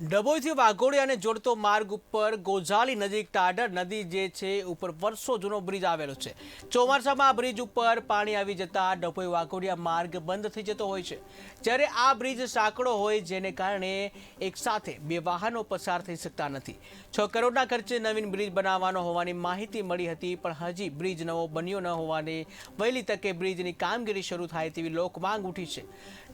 ડભોઈથી વાઘોડિયાને જોડતો માર્ગ ઉપર ગોઝાલી નજીક ટાઢર નદી જે છે ઉપર વર્ષો જૂનો બ્રિજ આવેલો છે. ચોમાસામાં આ બ્રિજ ઉપર પાણી આવી જતા ડભોઈ વાઘોડિયા માર્ગ બંધ થઈ જતો હોય છે. જ્યારે આ બ્રિજ સાંકડો હોય જેને કારણે એક સાથે બે વાહનો પસાર થઈ શકતા નથી. છ કરોડના ખર્ચે નવીન બ્રિજ બનાવવાનો હોવાની માહિતી મળી હતી, પણ હજી બ્રિજ નવો બન્યો ન હોવાની વહેલી તકે બ્રિજની કામગીરી શરૂ થાય તેવી લોકમાંગ ઉઠી છે.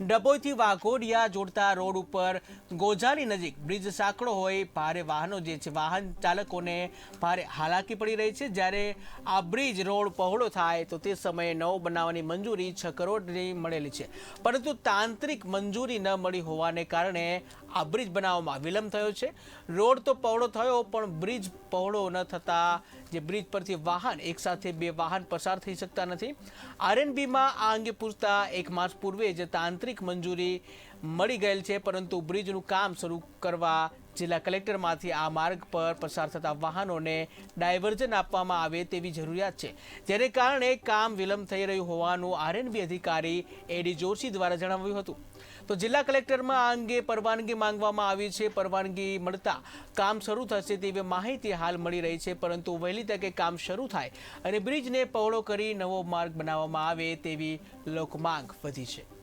ડભોઈથી વાઘોડિયા જોડતા રોડ ઉપર ગોઝારી નજીક બ્રિજ સાંકડો હોય, ભારે વાહનો જે છે, વાહન ચાલકોને ભારે હાલાકી પડી રહી છે. જ્યારે આ બ્રિજ રોડ પહોળો થાય, તો તે સમયે નવો બનાવવાની મંજૂરી છ કરોડની મળેલી છે. પરંતુ તાંત્રિક મંજૂરી ન મળી હોવાને કારણે આ બ્રિજ બનાવવામાં વિલંબ થયો છે. રોડ તો પહોળો થયો, પણ બ્રિજ પહોળો ન થતાં જે બ્રિજ પરથી વાહન એકસાથે બે વાહન પસાર થઈ શકતા નથી. આરએનબીમાં આ અંગે પૂછતા એક માસ પૂર્વે જે તાંત્રિક મંજૂરી મળી ગયેલ છે, પરંતુ બ્રિજનું કામ શરૂ કરવા જિલ્લા કલેક્ટરમાંથી આ માર્ગ પર પસાર થતા વાહનોને ડાયવર્ઝન આપવામાં આવે તેવી જરૂરિયાત છે. જેને કારણે કામ વિલંબ થઈ રહ્યું હોવાનું આરએનબી અધિકારી એડી જોશી દ્વારા જણાવ્યું હતું. તો જિલ્લા કલેક્ટરમાં આ અંગે પરવાનગી માંગવામાં આવી છે. પરવાનગી મળતા કામ શરૂ થશે તેવી માહિતી હાલ મળી રહી છે. પરંતુ વહેલી તકે કામ શરૂ થાય અને બ્રિજને પહોળો કરી નવો માર્ગ બનાવવામાં આવે તેવી લોકમાંગ વધી છે.